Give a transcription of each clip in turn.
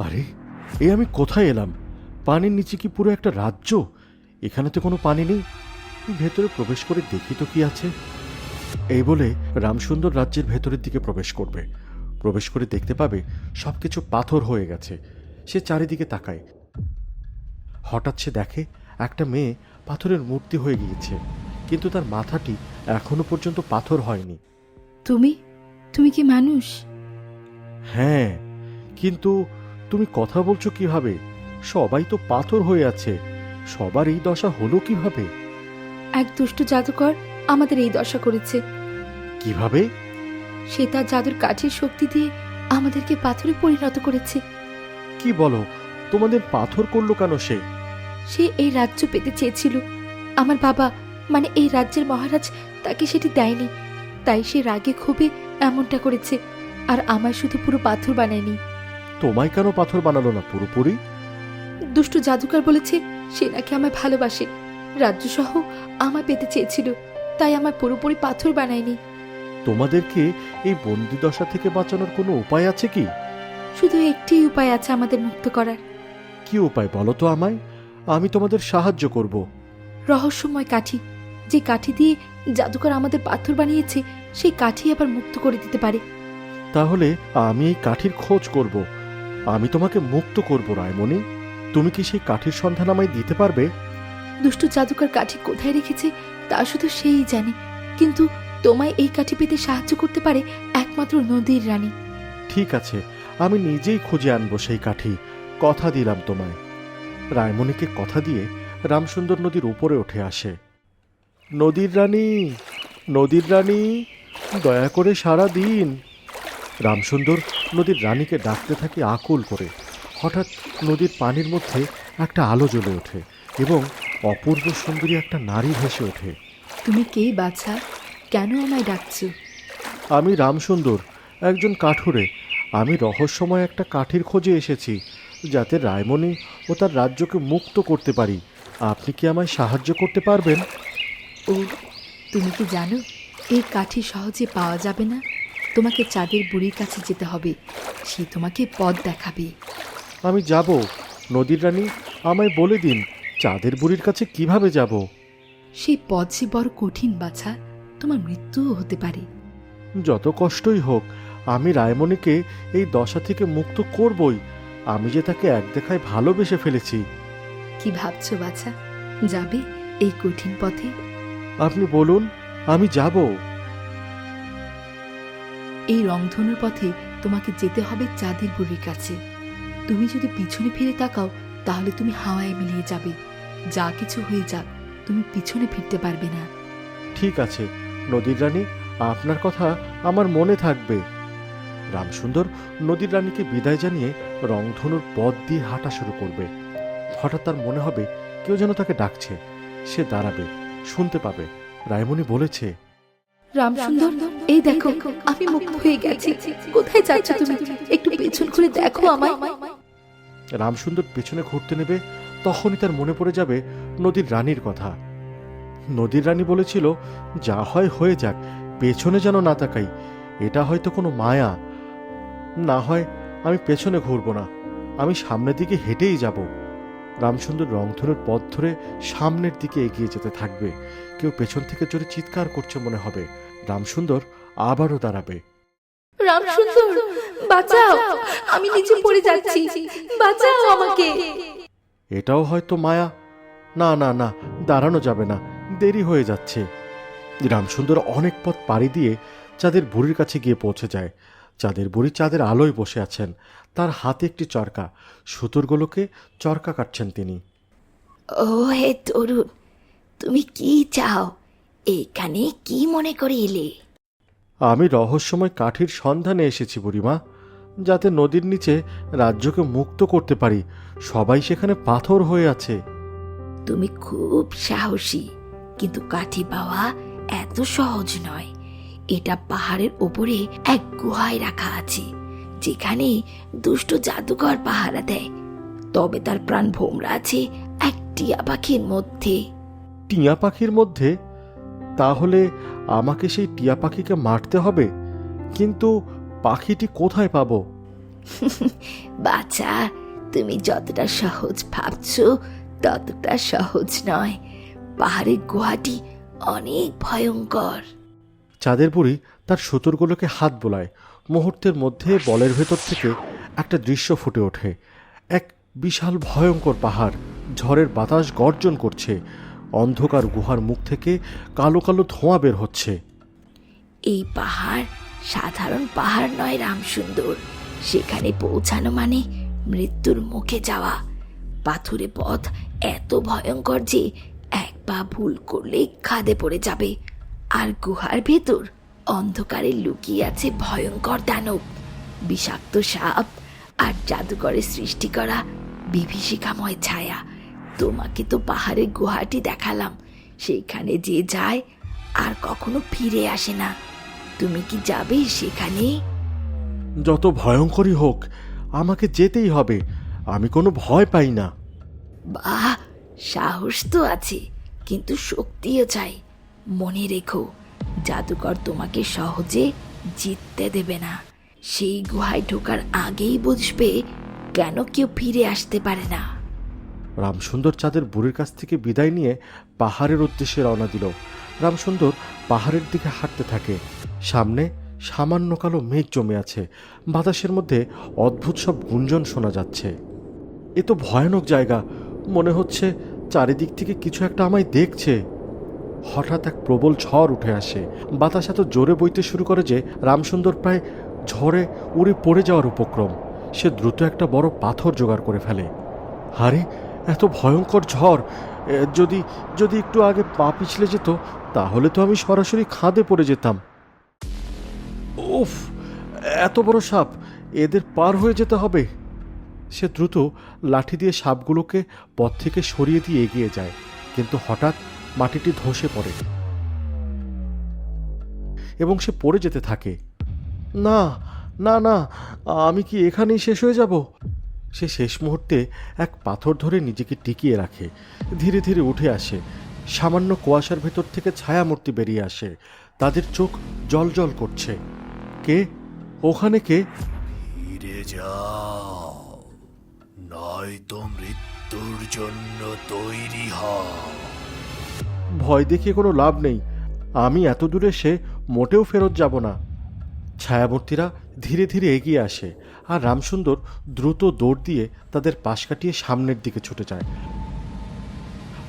আরে এ আমি কোথায় এলাম? পানির নিচে কি পুরো একটা রাজ্য? এখানে তো কোনো পানি নেই। ভেতরে প্রবেশ করে দেখি তো কি আছে। এই বলে রামসুন্দর রাজ্যের ভেতরের দিকে প্রবেশ করবে। প্রবেশ করে দেখতে পাবে সব কিছু পাথর হয়ে গেছে। সে চারিদিকে তাকায়। হঠাৎ সে দেখে একটা মেয়ে পাথরের মূর্তি হয়ে গিয়েছে কিন্তু তার মাথাটি এখনও পর্যন্ত পাথর হয়নি। তুমি? তুমি কি মানুষ? হ্যাঁ কিন্তু তুমি কথা বলছো কীভাবে? সবাই তো পাথর হয়ে আছে। সবার এই দশা হলো কীভাবে? এক দুষ্টু জাদুকর আমাদের এই দশা করেছে। কীভাবে? সে তার জাদুর কাঠের শক্তি দিয়ে আমাদেরকে পাথরে পরিণত করেছে। কি বলো? তোমাদের পাথর করল কেন সে? সে এই রাজ্য পেতে চেয়েছিল। আমার বাবা মানে এই রাজ্যের মহারাজ তাকে সেটি দেয়নি। তাই সে রাগে ক্ষোভে এমনটা করেছে। আর আমায় শুধু পুরো পাথর বানায়নি। তোমায় কেন পাথর বানালো না পুরোপুরি? দুষ্টু জাদুকার বলেছে সে নাকি আমায় ভালোবাসে। রাজ্য সহ আমায় পেতে চেয়েছিল তাই আমার পুরোপুরি পাথর বানায়নি। তোমাদেরকে এই বন্দি দশা থেকে বাঁচানোর কোনো উপায় আছে কি? শুধু একটি উপায় আছে আমাদের মুক্ত করার। কি উপায় বলো তো আমায়? আমি তোমাদের সাহায্য করব। রহস্যময় কাঠি। যে কাঠি দিয়ে জাদুকর আমাদের পাথর বানিয়েছে সেই কাঠি আবার মুক্ত করে দিতে পারে। তাহলে আমি এই কাঠির খোঁজ করব। আমি তোমাকে মুক্ত করব রায়মণি। তুমি কি সেই কাঠির সন্ধান আমায় দিতে পারবে? দুষ্টু জাদুকর কাঠি কোথায় রেখেছে তা শুধু সেই জানে। কিন্তু তোমায় এই কাঠি পেতে সাহায্য করতে পারে একমাত্র নদীর রানী। ঠিক আছে আমি নিজেই খুঁজে আনব সেই কাঠি। কথা দিলাম তোমায়। রায়মণিকে কথা দিয়ে রামসুন্দর নদীর উপরে উঠে আসে। নদীর রানী নদীর রানী দয়া করে সারা দিন রামসুন্দর নদীর রানীকে ডাকতে থাকে আকুল করে। হঠাৎ নদীর পানির মধ্যে একটা আলো জ্বলে ওঠে এবং অপূর্ব সুন্দরী একটা নারী ভেসে ওঠে। তুমি কে বাছা? কেন আমায় ডাকছো? আমি রামসুন্দর একজন কাঠুরে। আমি রহস্যময় একটা কাঠির খোঁজে এসেছি যাতে রায়মণি ও তার রাজ্যকে মুক্ত করতে পারি। আপনি কি আমায় সাহায্য করতে পারবেন? ও তুমি কি জানো এই কাঠি সহজে পাওয়া যাবে না? তোমাকে চাঁদের বুড়ির কাছে যেতে হবে। সে তোমাকে পথ দেখাবে। আমি যাব। নদীর রানী আমায় বলে দিন চাঁদের বুড়ির কাছে কীভাবে যাব? সেই পথ যে বড় কঠিন বাছা তোমার মৃত্যুও হতে পারে। যত কষ্টই হোক আমি রায়মণিকে এই দশা থেকে মুক্ত করবই। আমি যে তাকে এক দেখায় ভালোবেসে ফেলেছি। কি ভাবছ বাছা? যাবে এই কঠিন পথে? আপনি বলুন আমি যাব। এই রংধনুর পথে তোমাকে যেতে হবে চাঁদের বুড়ির কাছে। তুমি যদি পিছনে ফিরে তাকাও তাহলে তুমি হাওয়ায় মিলিয়ে যাবে। যা কিছু হয়ে যাক তুমি পিছনে ফিরতে পারবে না। ঠিক আছে নদীর রানী আপনার কথা আমার মনে থাকবে। রামসুন্দর নদীর রানীকে বিদায় জানিয়ে রংধনুর পথ দিয়ে হাঁটা শুরু করবে। হঠাৎ তার মনে হবে কেউ যেন তাকে ডাকছে। সে দাঁড়াবে শুনতে পাবে। রায়মণি বলেছে রামসুন্দর এই দেখো, আমি মুক্ত হয়ে গেছি। কোথায় যাচ্ছ তুমি? একটু পেছন ঘুরে দেখো আমায়। রামসুন্দর পেছনে ঘুরতে নেবে, তখনই তার মনে পড়ে যাবে নদীর রানীর কথা। নদীর রানী বলেছিল, যা হয় হয়ে যাক, পেছনে যেন না তাকাই, এটা হয়তো কোনো মায়া। না হয় আমি পেছনে ঘুরব না, আমি সামনের দিকে হেঁটেই যাব। রামসুন্দর রংধনুর পথ ধরে সামনের দিকে এগিয়ে যেতে থাকবে। কেউ পেছন থেকে জোরে চিৎকার করছে মনে হবে, রামসুন্দর আবারও দাঁড়াবে। রামসুন্দর বাঁচাও আমি নিচে পড়ে যাচ্ছি বাঁচাও আমাকে। এটাও হয়তো মায়া? না না না দাঁড়ানো যাবে না দেরি হয়ে যাচ্ছে। রামসুন্দর অনেক পথ পাড়ি দিয়ে চাঁদের বুড়ির কাছে গিয়ে পৌঁছে যায়। চাঁদের বুড়ি চাঁদের আলোয় বসে আছেন তার হাতে একটি চরকা সুতোরগুলোকে চরকা কাটছেন তিনি। ও হে তরুণ তুমি কি চাও? এখানে কি মনে করে এলে? আমি রহস্যময় কাঠির সন্ধানে এসেছি বুড়িমা যাতে নদীর নিচে রাজ্যকে মুক্ত করতে পারি। সবাই সেখানে পাথর হয়ে আছে। তুমি খুব সাহসী কিন্তু কাঠি পাওয়া এত সহজ নয়। এটা পাহাড়ের ওপরে এক গুহায় রাখা আছে যেখানে দুষ্ট জাদুকর পাহারা দেয়। তবে তার প্রাণ ভোমরা আছে এক টিয়া পাখির মধ্যে। টিয়া পাখির মধ্যে তাহলে আমাকে সেই টিয়া পাখিকে মারতে হবে? কিন্তু পাখিটি কোথায় পাবো? বাচ্চা তুমি যতটা সহজ ভাবছ ততটা সহজ নয়। পাহাড়ের গুহাটি অনেক ভয়ঙ্কর। চাঁদের বুড়ি তার সুতোরগুলোকে হাত বোলায়। মুহূর্তের মধ্যে বলের ভেতর থেকে একটা দৃশ্য ফুটে ওঠে। এক বিশাল ভয়ঙ্কর পাহাড়। ঝড়ের বাতাস গর্জন করছে। অন্ধকার গুহার মুখ থেকে কালো কালো ধোঁয়া বের হচ্ছে। এই পাহাড় সাধারণ পাহাড় নয় রামসুন্দর। সেখানে পৌঁছানো মানে মৃত্যুর মুখে যাওয়া। পাথুরে পথ এত ভয়ঙ্কর যে এক পা ভুল করলে খাদে পড়ে যাবে। আর গুহার ভেতর অন্ধকারে লুকিয়ে আছে ভয়ঙ্কর দানব। বিষাক্ত সাপ আর জাদুকরের সৃষ্টি করা বিভীষিকাময় ছায়া। তোমাকে তো পাহাড়ের গুহাটি দেখালাম। সেইখানে যে যায় আর কখনো ফিরে আসে না। তুমি কি যাবে সেখানে? যত ভয়ঙ্করই হোক আমাকে যেতেই হবে। আমি কোনো ভয় পাই না। বাহ সাহস তো আছে কিন্তু শক্তিও চাই। মনে রেখো জাদুকর তোমাকে সহজে জিততে দেবে না। সেই গুহায় ঢোকার আগেই বুঝবে কেন কেউ ফিরে আসতে পারে না। রামসুন্দর চাঁদের বুড়ির কাছ থেকে বিদায় নিয়ে পাহাড়ের উদ্দেশ্যে রওনা দিল। রামসুন্দর পাহাড়ের দিকে হাঁটতে থাকে। সামনে সামান্য কালো মেঘ জমে আছে। বাতাসের মধ্যে অদ্ভুত সব গুঞ্জন শোনা যাচ্ছে। এ তো ভয়ানক জায়গা। মনে হচ্ছে চারিদিক থেকে কিছু একটা আমায় দেখছে। হঠাৎ এক প্রবল ঝড় উঠে আসে। বাতাস এত জোরে বইতে শুরু করে যে রামসুন্দর প্রায় ঝড়ে উড়ে পড়ে যাওয়ার উপক্রম। সে দ্রুত একটা বড় পাথর জোগাড় করে ফেলে। আরে এত ভয়ঙ্কর ঝড়। যদি যদি একটু আগে পা পিছলে যেত, তাহলে তো আমি সরাসরি খাদে পড়ে যেতাম। উফ, এত বড় সাপ, এদের পার হয়ে যেতে হবে। সে দ্রুত লাঠি দিয়ে সাপগুলোকে পথ থেকে সরিয়ে দিয়ে এগিয়ে যায়, কিন্তু হঠাৎ মাটিটি ধসে পড়ে। এবং সে পড়ে যেতে থাকে। না না না, আমি কি এখানেই শেষ হয়ে যাব? সে শেষ মুহূর্তে এক পাথর ধরে নিজেকে টিকিয়ে রাখে। ধীরে ধীরে উঠে আসে। সামান্য কুয়াশার ভেতর থেকে ছায়ামূর্তি বেরিয়ে আসে। তাদের চোখ জল জল করছে। কে? ওখানে কে? ফিরে যাও। নয়তো মৃত্যুর জন্য তৈরি হও। ভয় দেখিয়ে কোনো লাভ নেই। আমি এত দূরে সে মোটেও ফেরত যাব না। ছায়ামূর্তিরা ধীরে ধীরে এগিয়ে আসে আর রামসুন্দর দ্রুত দৌড় দিয়ে তাদের পাশ কাটিয়ে সামনের দিকে ছুটে যায়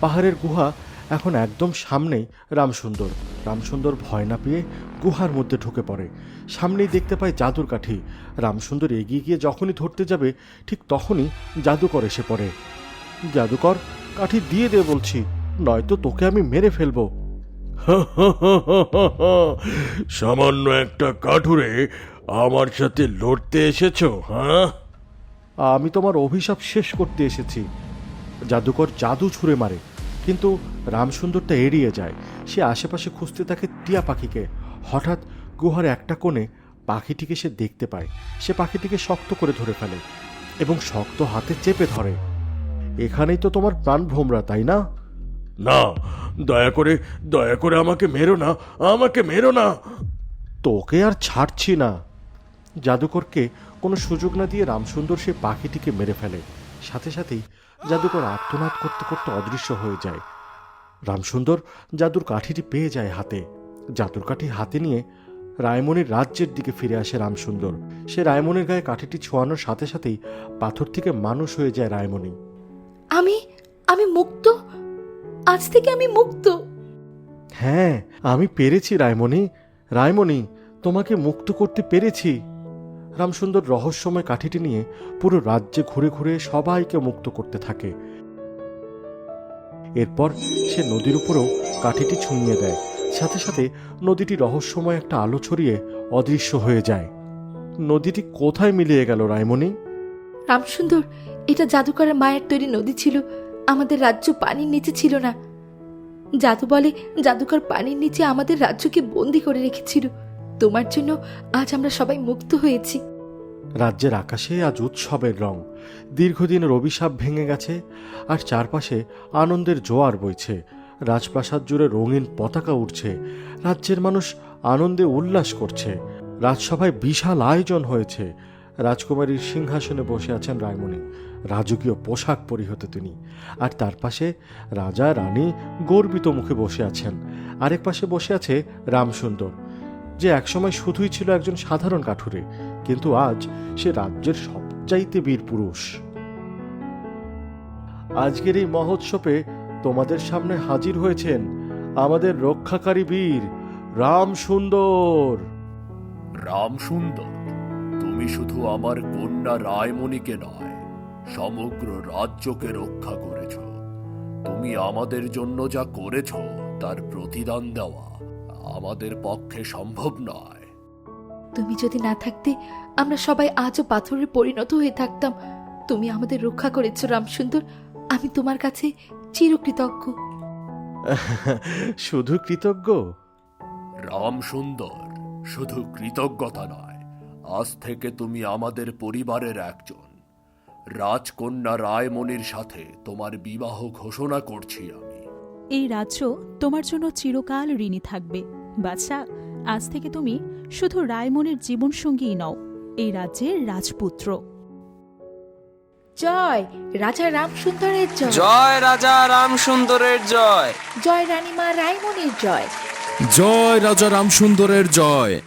পাহাড়ের গুহা এখন একদম সামনেই রামসুন্দর রামসুন্দর ভয় না পেয়ে গুহার মধ্যে ঢুকে পড়ে সামনেই দেখতে পায় জাদুর কাঠি রামসুন্দর এগিয়ে গিয়ে যখনই ধরতে যাবে ঠিক তখনই জাদুকর এসে পড়ে জাদুকর কাঠি দিয়ে দে বলছি নয়তো তোকে আমি মেরে ফেলব সামান্য একটা কাঠুরে আমার সাথে লড়তে এসেছ হ্যাঁ? আমি তোমার অভিশাপ শেষ করতে এসেছি। জাদুকর জাদু ছুঁড়ে মারে কিন্তু রামসুন্দরটা এড়িয়ে যায়। সে আশেপাশে খুঁজতে থাকে টিয়া পাখিকে। হঠাৎ গুহার একটা কোণে পাখিটিকে সে দেখতে পায়। সে পাখিটিকে শক্ত করে ধরে ফেলে এবং শক্ত হাতে চেপে ধরে। এখানেই তো তোমার প্রাণ ভোমরা তাই না? না দয়া করে দয়া করে আমাকে মেরো না আমাকে মেরো না। তোকে আর ছাড়ছি না। জাদুকরকে কোনো সুযোগ না দিয়ে রামসুন্দর সে পাখিটিকে মেরে ফেলে। সাথে সাথেই জাদুকর আর্তনাদ করতে করতে অদৃশ্য হয়ে যায়। রামসুন্দর জাদুর কাঠিটি পেয়ে যায় হাতে। জাদুর কাঠি হাতে নিয়ে রায়মণির রাজ্যের দিকে ফিরে আসে রামসুন্দর। সে রায়মণির গায়ে কাঠিটি ছোঁয়ানোর সাথে সাথেই পাথর থেকে মানুষ হয়ে যায় রায়মণি। আমি আমি মুক্ত? আজ থেকে আমি মুক্ত? হ্যাঁ আমি পেরেছি রায়মণি। রায়মণি তোমাকে মুক্ত করতে পেরেছি। রামসুন্দর রহস্যময় কাঠিটি নিয়ে পুরো রাজ্যে ঘুরে ঘুরে সবাইকে মুক্ত করতে থাকে। এরপর সে নদীর উপরেও কাঠিটি ছুঁয়ে দেয়। সাথে সাথে নদীটি রহস্যময় একটা আলো ছড়িয়ে অদৃশ্য হয়ে যায়। নদীটি কোথায় মিলিয়ে গেল রায়মণি রামসুন্দর, এটা জাদুকরের মায়ের তৈরি নদী ছিল। আমাদের রাজ্য পানির নিচে ছিল না। জাদু বলে জাদুকর পানির নিচে আমাদের রাজ্যকে বন্দি করে রেখেছিল। তোমার জন্য আজ আমরা সবাই মুক্ত হয়েছি। রাজ্যের আকাশে আজ উৎসবের রং। দীর্ঘদিন অভিশাপ ভেঙে গেছে, আর চারপাশে আনন্দের জোয়ার বইছে। রাজপ্রাসাদ জুড়ে রঙিন পতাকা উঠছে রাজ্যের মানুষ আনন্দে উল্লাস করছে। রাজসভায় বিশাল আয়োজন হয়েছে। রাজকুমারীর সিংহাসনে বসে আছেন রায়মণি। রাজকীয় পোশাক পরিহত তিনি। আর তার পাশে রাজা, রানী গর্বিত মুখে বসে আছেন। আরেক পাশে বসে আছে রামসুন্দর। যে একসময় শুধুই ছিল একজন সাধারণ কাঠুরে, কিন্তু আজ সে রাজ্যের সবচাইতে বীর পুরুষ। আজকের এই মহোৎসবে তোমাদের সামনে হাজির হয়েছেন আমাদের রক্ষাকারী বীর রাম সুন্দর। রামসুন্দর তুমি শুধু আমার কন্যা রায়মণিকে নয়, সমগ্র রাজ্যকে রক্ষা করেছ। তুমি আমাদের জন্য যা করেছ, তার প্রতিদান দেওয়া আমাদের পক্ষে সম্ভব নয়। তুমি যদি না থাকতে আমরা সবাই আজও পাথরে পরিণত হয়ে থাকতাম। তুমি আমাদের রক্ষা করেছ রামসুন্দর। আমি তোমার কাছে চিরকৃতজ্ঞ। শুধু কৃতজ্ঞ? রামসুন্দর শুধু কৃতজ্ঞতা নয়। আজ থেকে তুমি আমাদের পরিবারের একজন। রাজকন্যা রায়মণির সাথে তোমার বিবাহ ঘোষণা করছি আমি। এই রাজ্য তোমার জন্য চিরকাল ঋণী থাকবে। বাচ্চা আজ থেকে তুমি শুধু রায়মনের জীবনসঙ্গীই নও এই রাজ্যের রাজপুত্র। জয় রাজা রাম সুন্দরের জয়। জয় রাজা রাম সুন্দরের জয়। জয় রানীমা রায়মণির জয়। জয় রাজা রাম সুন্দরের জয়।